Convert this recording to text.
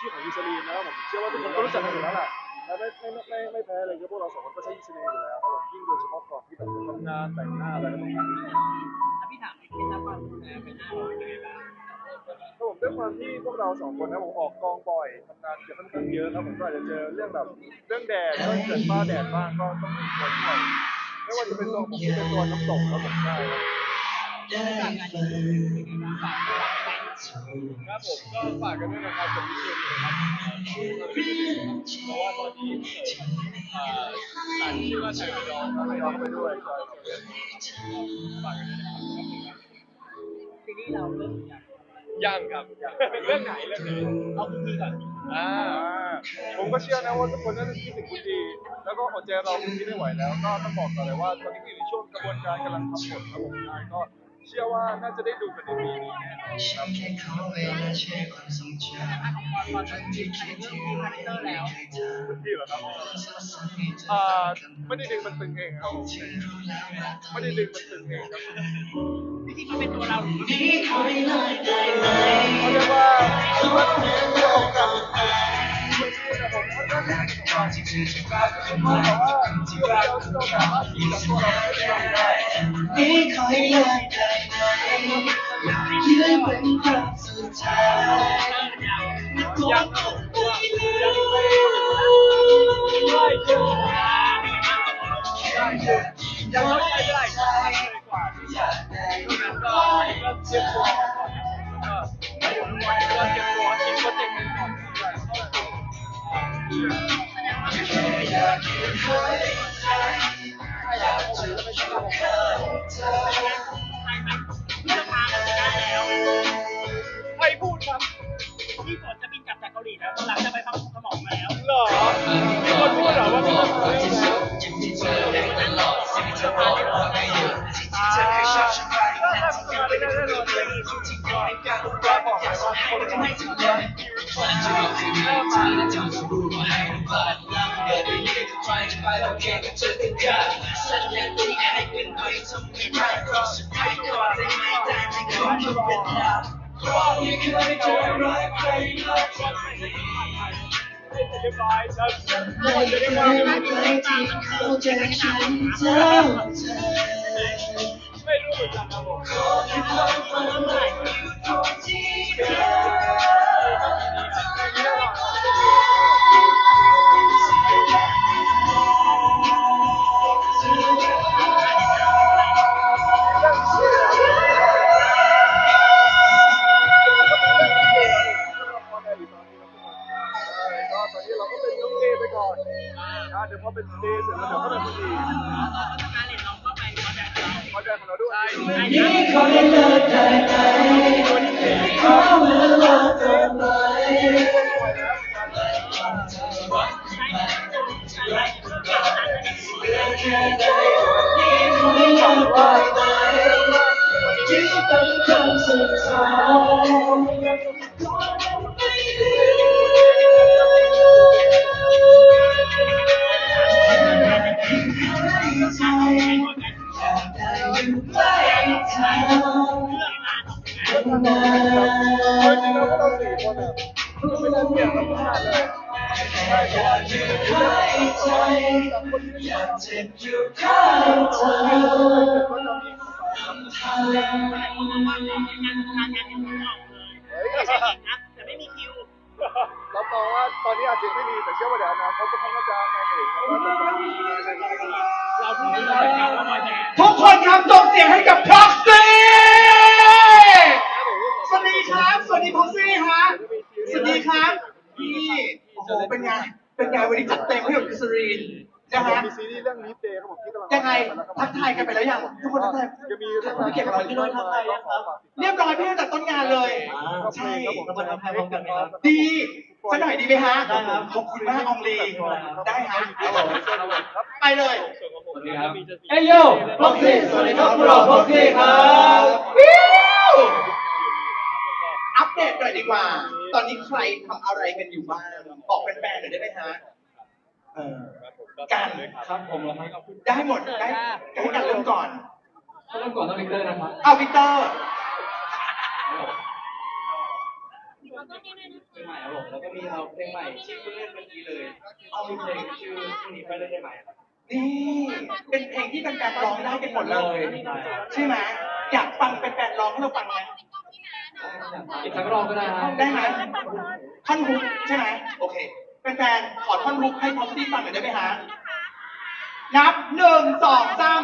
ชื่อของยูซารีนนะครับผมเชื่อว่าทุกคนก็รู้จักกันอยู่แล้วแหละและไม่ไม่ไม่ไม่ไม่แพ้เลยก็พวกเราสองคนก็ใช้ยูซารีนอยู่แล้วครับผมยิ่งโดยเฉพาะก่อนที่แบบทำงานแต่งหน้าอะไรต้องทำถ้าพี่ถามในเคล็ดลับความดูแลเป็นหน้าเราเป็นยังไงบ้างครับผมด้วยความที่พวกเราสองคนนะผมออกกองบ่อยทำงานเยอะค่อนข้างเยอะครับผมก็อาจจะเจอเรื่องแบบเรื่องแดดก็เกิดฟ้าแดดบ้างก็ต้องมีตัวช่วยไม่ว่าจะเป็นตัวผมเป็นตัวน้ำตกครับผมใช่ครับจากการที่เป็นยังไงบ้าง ครับผมก็ฝากกันด้วยนะครับกับมิชลินนะครับเพราะว่าตอนนี้เอ่อหนังชื่อว่าไทยร้องไปร้องไปด้วยก็ฝากกันด้วยนะครับซีรีส์เราเริ่มจากยังครับยังเรื่องไหนเรื่องไหนเอาคุณทีก่อนอ่าผมก็เชื่อนะว่าทุกคนน่าจะคิดถึงคุณดี แล้วก็อดใจรอคุณดีไม่ไหวแล้ว ก็ต้องบอกก่อนเลยว่าตอนนี้อยู่ในช่วงกระบวนการกำลังทำบทครับผมใช่ก็ เชื่อว่าน่าจะได้ดูกันในปีนี้แน่นอนครับตอนนั้นจริงๆเรื่องมีคาแรคเตอร์แล้วคุณดีเหรอครับอ่าไม่ได้ดึงมันตึงเองครับผมไม่ได้ดึงมันตึงเองครับจริงๆมันเป็นตัวเราหรือมันเป็น เขาเรียกว่าคือว่าตรงนี้ไม่ตรงกันคุ จะตรงกันแต่ว่าที่เราที่เราแบบว่าดีกับตัวเราไม่ได้นี้ขอให้เลิกได้ไหมอยากยืนเป็นครั้งสุดท้ายตัวต้องไปแล้วยังไม่ได้ใจอยากได้ไหมอยากยืนให้ใจอยากจะช่วยเธอที่จะพาเราได้แล้ว ใครพูดครับที่ฝนจะบินกลับจากเกาหลีแล้วหลังจะไปพักสมองมาแล้วเหรอมีคนพูดเหรอว่ามีคนพูดแล้วยังที่เธอได้ตลอดสิ่งที่เธอบอกว่าไม่หยุดที่เธอเคยชอบฉันไปแต่ที่ยังไม่ได้รู้เลยที่ยังไม่กล้ารู้ว่าอยากจะให้ก็ไม่ถึงเลยวัน ๆใครจะไปโอเคก็เจอกันกันสัญญาที่ให้เป็นไปทำไม่ได้เพราะสุ เดี๋ยวพอเป็นเดย์เสร็จแล้วเดี๋ยวก็เป็นคนดีต้องการเรียนน้องก็ไปคอนแทคเราเข้าใจของเราด้วยนี้ขอให้เลิกได้ไหมขอเวลาเกินไปเหลือแค่ใดวันนี้ขอให้เลิกได้ไหมที่เป็นคำสุดท้าย นานจริงๆแล้วพวกเราสี่คนอะไม่ได้เกี่ยนกับชาติเลยอยากอยู่ใกล้ใจอยากเจ็บอยู่ข้างเธอทำทางงานงานงานงานยังไม่ออกเลยไม่ใช่อีกนะแต่ไม่มีคิวรับรองว่าตอนนี้อาจจะไม่มีแต่เชื่อว่าเดี๋ยวอนาคตทุกคนก็จะมาเองเราทุกคนครับส่งเสียงให้กับพ็อกซี่สวัสดีครับ สวัสดีพ็อกซี่ฮะ สวัสดีครับนี่ โอ้โหเป็นไง เป็นไงวันนี้จัดเต็มให้กับพิซรีนนะฮะมีซีรีส์เรื่องนี้เดย์ครับผมที่กำลังยังไงทักทายกันไปแล้วยังทุกคนทักทายจะมีเรื่องราวเกี่ยวกับอะไรที่น้อยทักทายยังครับเรียบร้อยพี่ตั้งแต่ต้นงานเลยใช่เรามาทำพร้อมกันครับดีสักหน่อยดีไหมฮะขอบคุณมากอองลีได้ฮะไปเลยเอ้ยโยพ็อกซี่สวัสดีครับพวกเราพ็อกซี่ครับวิวอัปเดตหน่อยดีกว่า ตอนนี้ใครทำอะไรกันอยู่บ้าง บอกแฟนๆหน่อยได้ไหมฮะเออกันครับผมแล้วครับได้หมดได้ให้กันเริ่มก่อน ถ้าเริ่มก่อนต้องวิกเตอร์นะครับ เอาวิกเตอร์เพลงใหม่ครับผมแล้วก็มีเราเพลงใหม่ที่เพิ่งเล่นเมื่อกี้เลยเอามีเพลงชื่อพรุ่งนี้ไปเล่นได้ไหมครับ นี่เป็นเพลงที่แฟนๆร้องได้กันหมดเลย ใช่ไหมอยากฟังแฟนๆร้องให้เราฟังไหมอีกสักรอบก็ได้ครับได้ไหมท่อนฮุกใช่ไหมโอเคแฟ นขอท่อนลุกให้ท็อปซี่ฟังหน่อยได้ไหมฮะ นับหนึ่งสองสาม